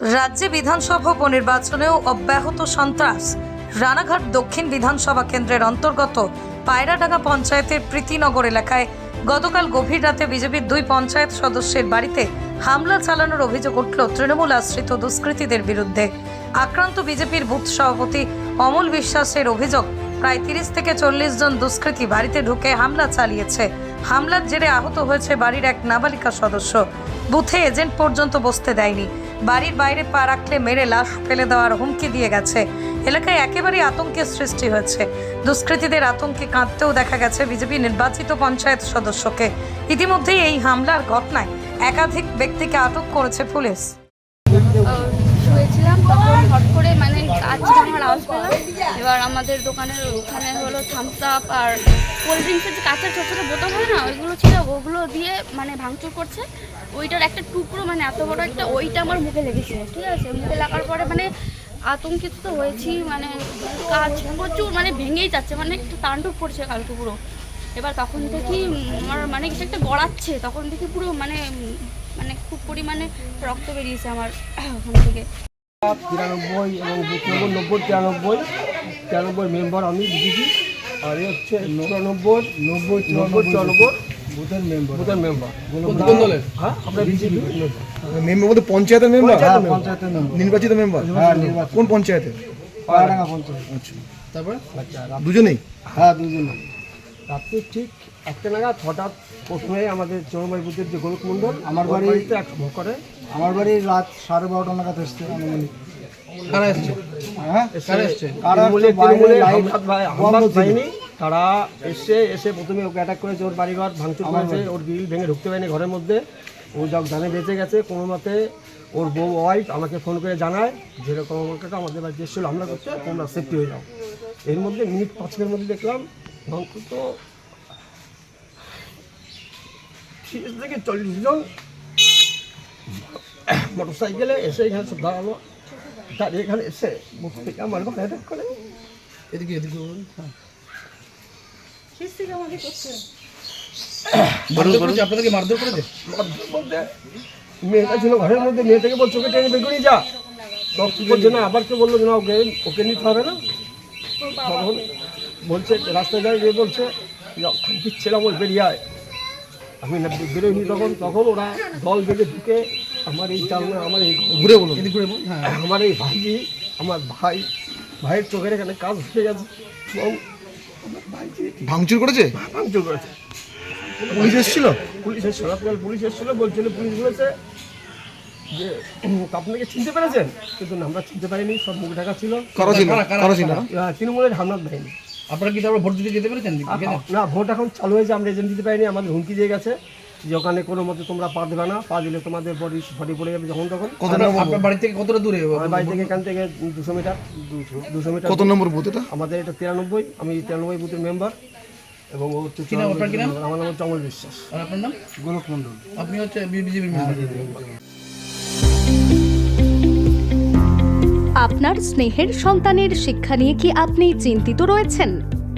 রাজ্যে বিধানসভা উপনির্বাচনেও অব্যাহত সন্ত্রাস। রানাঘাট দক্ষিণ বিধানসভা কেন্দ্রের অন্তর্গত পায়রাডাঙ্গা পঞ্চায়েতের প্রীতিনগর এলাকায় গতকাল গভীর রাতে বিজেপির দুই পঞ্চায়েত সদস্যের বাড়িতে হামলা চালানোর অভিযোগ উঠল তৃণমূল আশ্রিত দুষ্কৃতীদের বিরুদ্ধে। আক্রান্ত বিজেপির বুথ সভাপতি অমল বিশ্বাসের অভিযোগ, প্রায় তিরিশ থেকে চল্লিশ জন দুষ্কৃতী বাড়িতে ঢুকে হামলা চালিয়েছে। হামলার জেরে আহত হয়েছে বাড়ির এক নাবালিকা সদস্য। বুথে এজেন্ট পর্যন্ত বসতে দেয়নি। বাড়ির বাইরে পা রাখলে মেরে লাশ ফেলে দেওয়ার হুমকি দিয়ে গেছে। এলাকায় একেবারেই আতঙ্কের সৃষ্টি হয়েছে। দুষ্কৃতীদের আতঙ্কে কাঁদতেও দেখা গেছে বিজেপি নির্বাচিত পঞ্চায়েত সদস্যকে। ইতিমধ্যেই এই হামলার ঘটনায় একাধিক ব্যক্তিকে আটক করেছে পুলিশ। শুয়েছিলাম তখন হট করে মানে কাজ আমার এবার আমাদের দোকানের ওখানে হলো থামস আপ আর কোল্ড ড্রিঙ্কসের যে কাঁচের ছোটো ছোটো বোতল হয় না ওইগুলো ছিল ওগুলো দিয়ে মানে ভাঙচুর করছে। ওইটার একটা টুকরো মানে এত বড় একটা, ওইটা আমার মুখে লেগেছে, ঠিক আছে? মুখে লাগার পরে মানে আতঙ্কিত তো হয়েছি মানে কাজ প্রচুর মানে ভেঙেই যাচ্ছে মানে একটু তাণ্ডব করছে কালকে পুরো। এবার তখন দেখি আমার মানে কিছু একটা গড়াচ্ছে, তখন দেখি পুরো মানে মানে খুব পরিমাণে রক্ত বেরিয়েছে আমার ওখান থেকে। তিরানব্বই এবং নম্বর নব্বই, তিরানব্বই তিরানব্বই মেম্বার আমি বিজেপি আর হচ্ছে চুরানব্বই, নব্বই নব্বই চুরানব্বই। বুথের মেম্বার বুথের মেম্বার কোন দলের? হ্যাঁ আমরা বিজেপি। মেম্বার বলতে পঞ্চায়েতের মেম্বার পঞ্চায়েতের member। নির্বাচিত মেম্বার হ্যাঁ, কোন পঞ্চায়েতে পায়রাডাঙ্গা পঞ্চায়েত। আচ্ছা। তারপরে? আচ্ছা দুজনেই? হ্যাঁ রাত্রি ঠিক একটা নাগাদ হঠাৎ প্রথমে আমাদের চরমাই বুদ্ধের যে গোলক মণ্ডল আমার বাড়ি- বাড়িতে এক করে। আমার বাড়ি রাত সাড়ে বারোটা নাগাদ এসছে আনুমানিক। কারা এসছে? হ্যাঁ? কারা এসছে? কারা তৃণমূলের তৃণমূলের ভাই- বন্ধ হামলাত ছিল। বাহিনী তারা এসে এসে প্রথমে ওকে অ্যাটাক করেছে ওর বাড়িঘর ভাঙচুর করেছে ওর গ্রিল ভেঙে ঢুকতে পারেনি ঘরের মধ্যে। ও যখন জানে বেঁচে গেছে কোনো মতে ওর বউ ওয়াইফ আমাকে ফোন করে জানায় যেরকম আমার কাছে আমাদের বাড়িতে এসেছিল হামলা করতে তোমরা সেফটি হয়ে যাও। এর মধ্যে মিনিট পাঁচের মধ্যে দেখলাম ভাঙচুর তো তিরিশ থেকে চল্লিশ জন মোটর সাইকেলে এসে এখানে সব দাঁড়াল। দাঁড়িয়ে এখানে এসে মুখ থেকে আমার অ্যাটাক করে। এদিকে এদিকে বলুন মারধর করেছে আপনাদেরকে মারধর করেছে? মারধর বলতে? মেয়েটা ছিল ঘরের মধ্যে মেয়েটাকে বলছে ওকে টেনে বেগুনি যা। তখন বলছে না আবার কে বলল যে না ওকে ওকে নিতে হবে না? তখন বলছে রাস্তায় যায় গিয়ে বলছে ওই বেরিয়ে আয়। আমি না বেরোয়নি তখন তখন ওরা দল বেঁধে ঢুকে আমার এই চালনা আমার এই ঘুরে বলুন। ঘুরে হ্যাঁ। আমার এই ভাইজি আমার ভাই ভাইয়ের চোখের এখানে কাজ হয়ে গেছে। এবং ভাঙচুর করেছে? ভাঙচুর করেছে। পুলিশ এসেছিল? পুলিশ এসেছিল। আপনার পুলিশ এসেছিল বলছিল পুলিশ বলেছে যে আপনি আপনাকে চিনতে পেরেছেন? কিন্তু আমরা চিনতে পারিনি সব মুখ ঢাকা ছিল। তৃণমূলের হামলার বাহিনী আপনারা কি তারপর ভোট দিতে যেতে পেরেছেন? না ভোট এখন চালু হয়েছে আমরা এজেন্ট দিতে পারিনি আমাদের হুমকি দিয়ে গেছে। যে ওখানে কোনো মতে তোমরা পা দেবে না পা দিলে তোমাদের বডি বডি পড়ে যাবে যখন তখন। কত আপনার বাড়ি থেকে কতটা দূরে? আমার বাড়ি থেকে এখান থেকে দুশো মিটার দুশো মিটার কত নম্বর বুথ এটা? আমাদের এটা তিরানব্বই আমি তিরানব্বই বুথের মেম্বার এবং ও হচ্ছে? আমার নাম হচ্ছে অমল বিশ্বাস। আর আপনার নাম? গোলক মণ্ডল। আপনি হচ্ছে বিজেপি মেম্বার আপনার স্নেহের সন্তানের শিক্ষা নিয়ে কি আপনি চিন্তিত রয়েছেন?